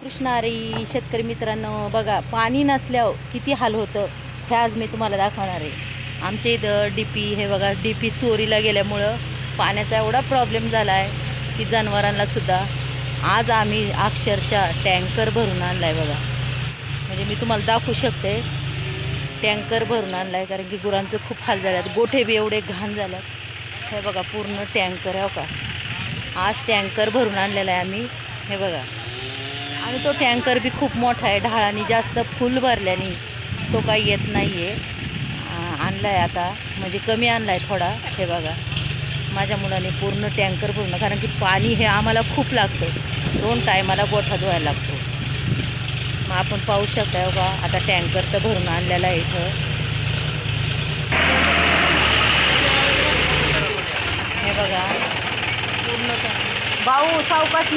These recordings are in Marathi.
रामकृष्ण हरी शेतकरी मित्रांनो बघा पाणी नसल्यावर किती हाल होतं हे आज मी तुम्हाला दाखवणार आहे. आमच्या इथं डी पी हे बघा डी पी चोरीला गेल्यामुळं पाण्याचा एवढा प्रॉब्लेम झाला आहे की जनावरांनासुद्धा आज आम्ही अक्षरशः टँकर भरून आणला आहे बघा. म्हणजे मी तुम्हाला दाखवू शकते टँकर भरून आणला आहे कारण की गुरांचं खूप हाल झाले गोठे बी एवढे घाण झाल्यात. हे बघा पूर्ण टँकर आहे हो का? आज टँकर भरून आणलेला आहे आम्ही. हे बघा. आणि तो टँकर बी खूप मोठा आहे ढाळाने जास्त फुल भरल्याने तो काही येत नाही आहे आणला आहे आता म्हणजे कमी आणला आहे थोडा हे बघा. माझ्या मुलाने पूर्ण टँकर पूर्ण कारण की पाणी हे आम्हाला खूप लागतं. दोन टायमाला गोठा धुवायला लागतो. मग आपण पाहू शकता बघा आता टँकर तर भरून आणलेला आहे इथं. हे बघा. पूर्ण भाऊ सावकाश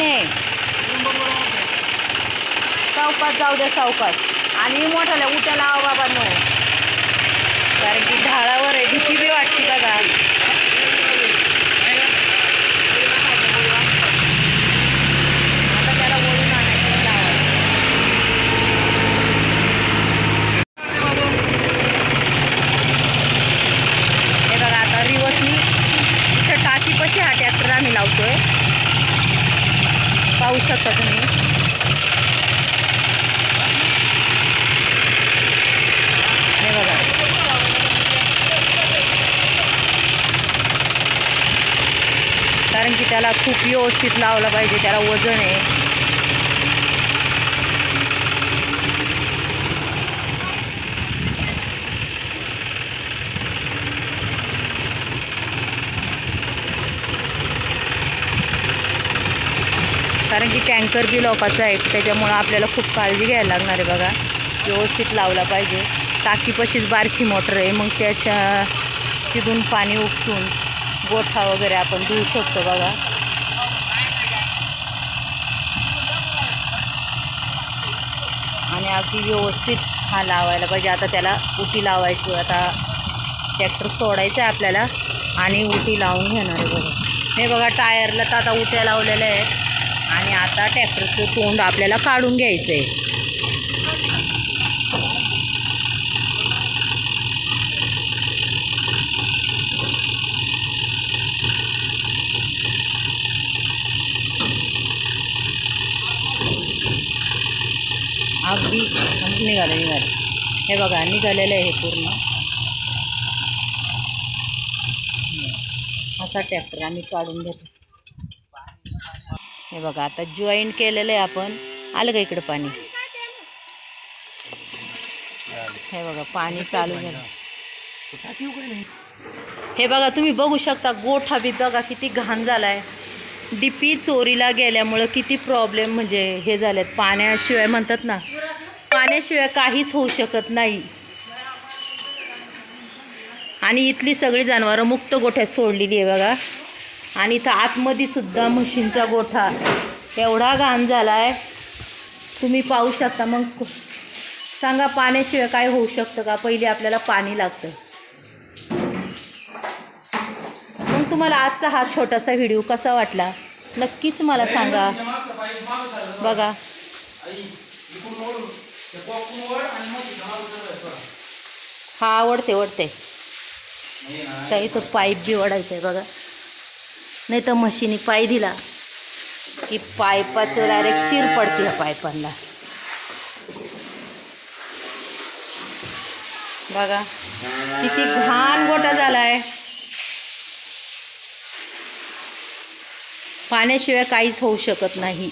सावकाश जाऊ द्या सावकाश. आणि मोठ्याला उठ्या लावा बाबा नो. कारण की झाडावर आहे भीती बी वाटते बघा. आता त्याला ओढून आणायचं लावायचं. हे बघा आता रिवर्सनी इथं टाकीपाशी हा ट्रॅक्टर आम्ही लावतोय. पाहू शकता तुम्ही हे बघा कारण की त्याला खूप व्यवस्थित लावला पाहिजे त्याला वजन आहे. कारण की टँकर बी लोकांचा आहे त्याच्यामुळं आपल्याला खूप काळजी घ्यायला लागणार आहे बघा. व्यवस्थित लावला पाहिजे. टाकीपाशीच बारकी मोटर आहे मग त्याच्या तिथून पाणी उपसून. गोठा वगैरे आपण धुवू शकतो बघा. आणि अगदी व्यवस्थित हा लावायला पाहिजे. आता त्याला उटी लावायचं आता ट्रॅक्टर सोडायचं आहे आपल्याला आणि उटी लावून घेणार आहे बघा. हे बघा टायरला तर आता उट्या लावलेल्या आहेत. आणि आता ट्रॅक्टरचं तोंड आपल्याला काढून घ्यायचं आहे अगदी निघालं निघालं. हे बघा निघालेलं आहे हे पूर्ण. असा ट्रॅक्टर आम्ही काढून घेतो. हे बघा आता जॉईन केलेलं आहे आपण. आलं का इकडं पाणी? हे बघा पाणी चालू झालं. हे बघा तुम्ही बघू शकता गोठा बी बघा किती घाण झाला आहे डीपी चोरीला गेल्यामुळं किती प्रॉब्लेम म्हणजे हे झालेत पाण्याशिवाय म्हणतात ना पाण्याशिवाय काहीच होऊ शकत नाही. आणि इथली सगळी जनावरं मुक्त गोठ्यात सोडलेली आहे बघा. आणि इथं आतमध्ये सुद्धा म्हशींचा गोठा. एवढा घाण झाला आहे तुम्ही पाहू शकता. मग सांगा पाण्याशिवाय काय होऊ शकतं का? पहिले आपल्याला पाणी लागतं. मग तुम्हाला आजचा हा छोटासा व्हिडिओ कसा वाटला? नक्कीच मला सांगा. बघा. हा आवडते ओढते तर इथं पाईप बी ओढायचं आहे बघा. नाही तर म्हशीने पाय दिला की पाईपाचं डायरेक्ट चिर पडते ह्या पाईपांना बघा किती घाण गोटा झाला आहे पाण्याशिवाय काहीच होऊ शकत नाही.